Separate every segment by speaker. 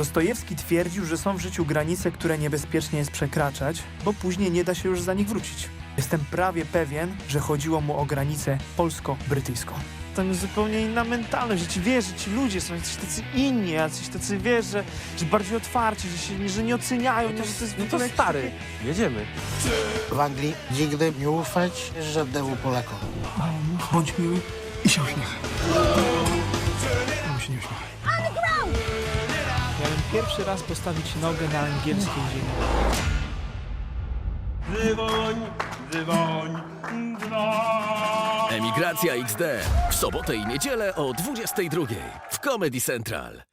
Speaker 1: Dostojewski twierdził, że są w życiu granice, które niebezpiecznie jest przekraczać, bo później nie da się już za nich wrócić. Jestem prawie pewien, że chodziło mu o granicę polsko-brytyjską. Tam jest zupełnie inna mentalność, że ci wiesz, że ci ludzie są jacyś tacy inni, jacyś tacy wiesz, że, że bardziej otwarci, że się że nie oceniają, nie, że to jest
Speaker 2: No to stary, jedziemy.
Speaker 3: W Anglii nigdy nie ufać żadnemu Polakowi.
Speaker 1: Bądź miły i się uśmiechaj. No się nie uśmiechaj. Miałem pierwszy raz postawić nogę na angielskiej ziemi.
Speaker 4: Dzwoń, dzwoń, dzwoń.
Speaker 5: Emigracja XD w sobotę i niedzielę o 22 w Comedy Central.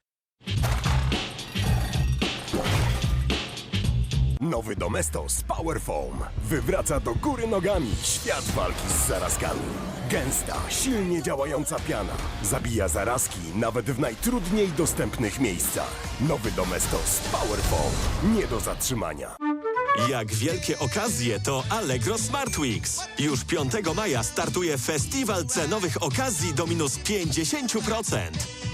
Speaker 6: Nowy Domestos Power Foam wywraca do góry nogami świat walki z zarazkami. Gęsta, silnie działająca piana zabija zarazki nawet w najtrudniej dostępnych miejscach. Nowy Domestos Power Foam nie do zatrzymania.
Speaker 7: Jak wielkie okazje to Allegro Smart Weeks. Już 5 maja startuje festiwal cenowych okazji do minus 50%.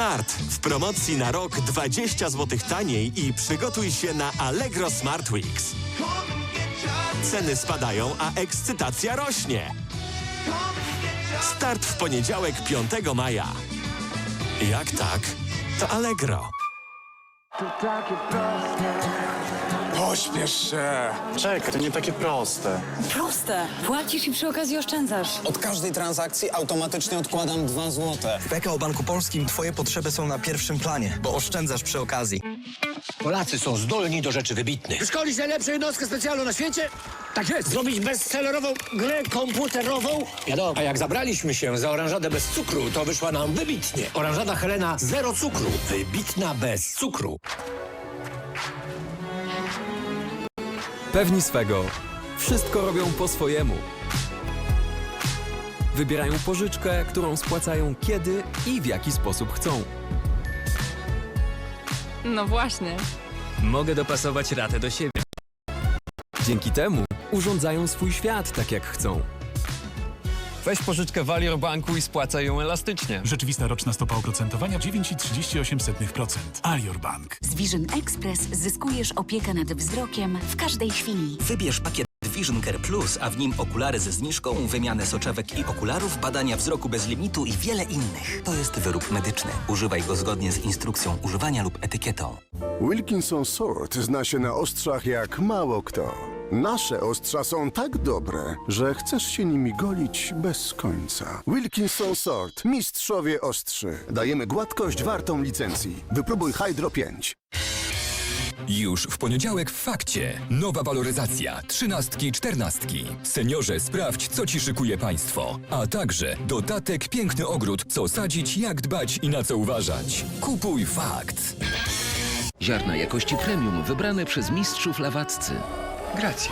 Speaker 7: Smart w promocji na rok 20 zł taniej i przygotuj się na Allegro Smart Weeks. Ceny spadają, a ekscytacja rośnie. Start w poniedziałek 5 maja. Jak tak, to Allegro.
Speaker 8: Pośpiesz się. Czekaj, to nie takie proste.
Speaker 9: Proste. Płacisz i przy okazji oszczędzasz.
Speaker 10: Od każdej transakcji automatycznie odkładam 2 złote.
Speaker 11: W PKO Banku Polskim twoje potrzeby są na pierwszym planie, bo oszczędzasz przy okazji.
Speaker 12: Polacy są zdolni do rzeczy wybitnych. Szkolić najlepszą jednostkę specjalną na świecie? Tak jest. Zrobić bestsellerową grę komputerową? Wiadomo. A jak zabraliśmy się za oranżadę bez cukru, to wyszła nam wybitnie. Oranżada Helena zero cukru. Wybitna bez cukru.
Speaker 13: Pewni swego. Wszystko robią po swojemu. Wybierają pożyczkę, którą spłacają kiedy i w jaki sposób chcą.
Speaker 9: No właśnie.
Speaker 13: Mogę dopasować ratę do siebie. Dzięki temu urządzają swój świat tak jak chcą. Weź pożyczkę w Alior Banku i spłacaj ją elastycznie.
Speaker 14: Rzeczywista roczna stopa oprocentowania 9,38%. Alior Bank.
Speaker 15: Z Vision Express zyskujesz opiekę nad wzrokiem w każdej chwili.
Speaker 11: Wybierz pakiet Vision Care Plus, a w nim okulary ze zniżką, wymianę soczewek i okularów, badania wzroku bez limitu i wiele innych. To jest wyrób medyczny. Używaj go zgodnie z instrukcją używania lub etykietą.
Speaker 16: Wilkinson Sword zna się na ostrzach jak mało kto. Nasze ostrza są tak dobre, że chcesz się nimi golić bez końca. Wilkinson Sword, mistrzowie ostrzy. Dajemy gładkość wartą licencji. Wypróbuj Hydro 5.
Speaker 17: Już w poniedziałek w fakcie. Nowa waloryzacja. Trzynastki, czternastki. Seniorze, sprawdź, co ci szykuje państwo. A także dodatek Piękny Ogród. Co sadzić, jak dbać i na co uważać. Kupuj fakt.
Speaker 5: Ziarna jakości premium wybrane przez mistrzów lawaccy.
Speaker 8: Gracie.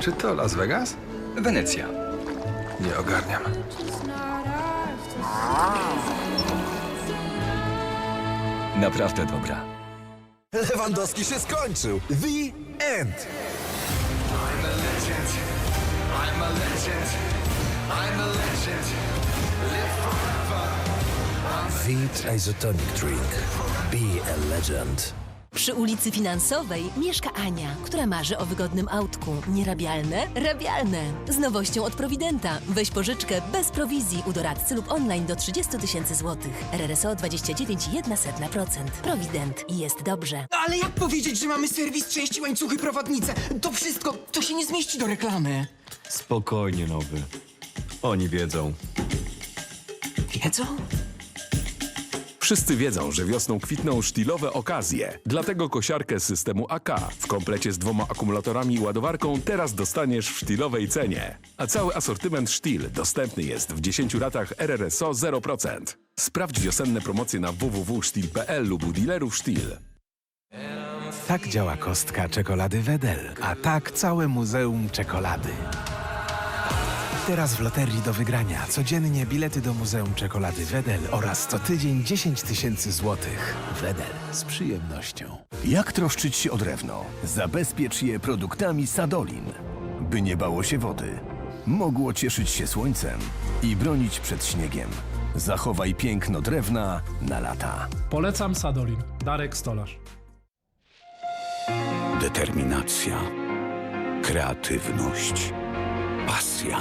Speaker 8: Czy to Las Vegas?
Speaker 17: Wenecja.
Speaker 8: Nie ogarniam.
Speaker 17: Naprawdę dobra.
Speaker 11: Lewandowski się skończył. The end.
Speaker 12: Vit Isotonic Drink. Be a legend.
Speaker 9: Przy ulicy Finansowej mieszka Ania, która marzy o wygodnym autku. Nierabialne? Rabialne. Z nowością od Providenta. Weź pożyczkę bez prowizji u doradcy lub online do 30 tysięcy złotych. RRSO 29,1%. Provident. I jest dobrze.
Speaker 10: Ale jak powiedzieć, że mamy serwis, części, łańcuchy, prowadnice? To wszystko, to się nie zmieści do reklamy.
Speaker 18: Spokojnie, nowy. Oni wiedzą.
Speaker 10: Wiedzą?
Speaker 19: Wszyscy wiedzą, że wiosną kwitną sztilowe okazje. Dlatego kosiarkę systemu AK w komplecie z dwoma akumulatorami i ładowarką teraz dostaniesz w sztilowej cenie. A cały asortyment sztil dostępny jest w 10 latach RRSO 0%. Sprawdź wiosenne promocje na www.sztil.pl lub u dealerów Sztil.
Speaker 20: Tak działa kostka czekolady Wedel, a tak całe Muzeum Czekolady. Teraz w loterii do wygrania codziennie bilety do Muzeum Czekolady Wedel oraz co tydzień 10 tysięcy złotych. Wedel z przyjemnością.
Speaker 6: Jak troszczyć się o drewno? Zabezpiecz je produktami Sadolin, by nie bało się wody.
Speaker 21: mogło cieszyć się słońcem i bronić przed śniegiem. Zachowaj piękno drewna na lata.
Speaker 13: Polecam Sadolin. Darek Stolarz.
Speaker 2: Determinacja, kreatywność, pasja.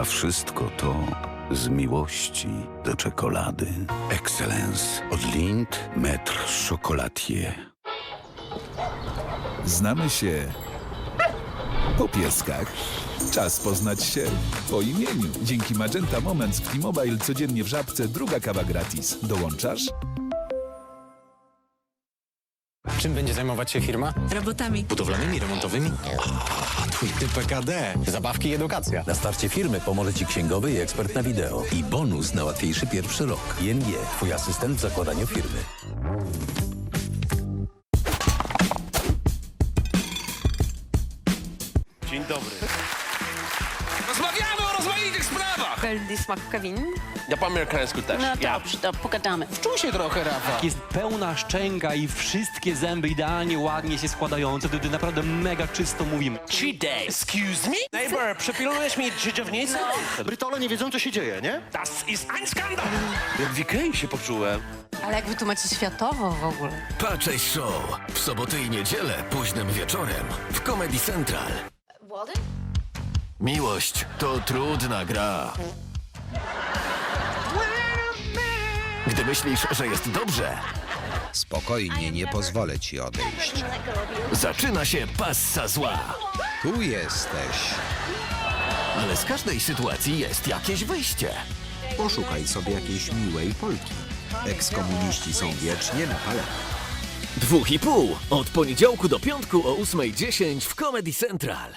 Speaker 2: A wszystko to z miłości do czekolady. Excellence od Lind Metr Chocolatier.
Speaker 22: Znamy się po pieskach. Czas poznać się po imieniu. Dzięki Magenta Moments w T-Mobile codziennie w żabce druga kawa gratis. Dołączasz?
Speaker 12: Czym będzie zajmować się firma?
Speaker 23: Robotami.
Speaker 12: Budowlanymi, remontowymi? A, twój typ PKD. Zabawki i edukacja.
Speaker 5: Na starcie firmy pomoże Ci księgowy i ekspert na wideo. I bonus na łatwiejszy pierwszy rok. ING, Twój asystent w zakładaniu firmy.
Speaker 24: Dzień dobry.
Speaker 8: Rozmawiamy o rozmaitych sprawach!
Speaker 25: Beldy smak kawin.
Speaker 8: Ja po amerykańsku też.
Speaker 25: No dobrze, to pogadamy.
Speaker 8: Wczuł się trochę, Rafa.
Speaker 26: Jest pełna szczęka i wszystkie zęby idealnie, ładnie się składające. Wtedy naprawdę mega czysto mówimy.
Speaker 8: Cheat day. Excuse me? Neighbor, przepilujesz mi dżdżownicę?
Speaker 12: Brytole nie wiedzą, co się dzieje, nie?
Speaker 8: Das ist ein Skandal! Jak w Ikei się poczułem.
Speaker 25: Ale jak wy tu macie światowo w ogóle.
Speaker 5: Patrzeć show. W soboty i niedzielę, późnym wieczorem. W Comedy Central. Miłość to trudna gra. Gdy myślisz, że jest dobrze,
Speaker 27: Spokojnie, nie pozwolę ci odejść.
Speaker 5: zaczyna się passa zła.
Speaker 27: Tu jesteś.
Speaker 5: Ale z każdej sytuacji jest jakieś wyjście.
Speaker 27: Poszukaj sobie jakiejś miłej Polki. Ekskomuniści są wiecznie na palenie.
Speaker 5: Dwóch i pół. Od poniedziałku do piątku o 8.10 w Comedy Central.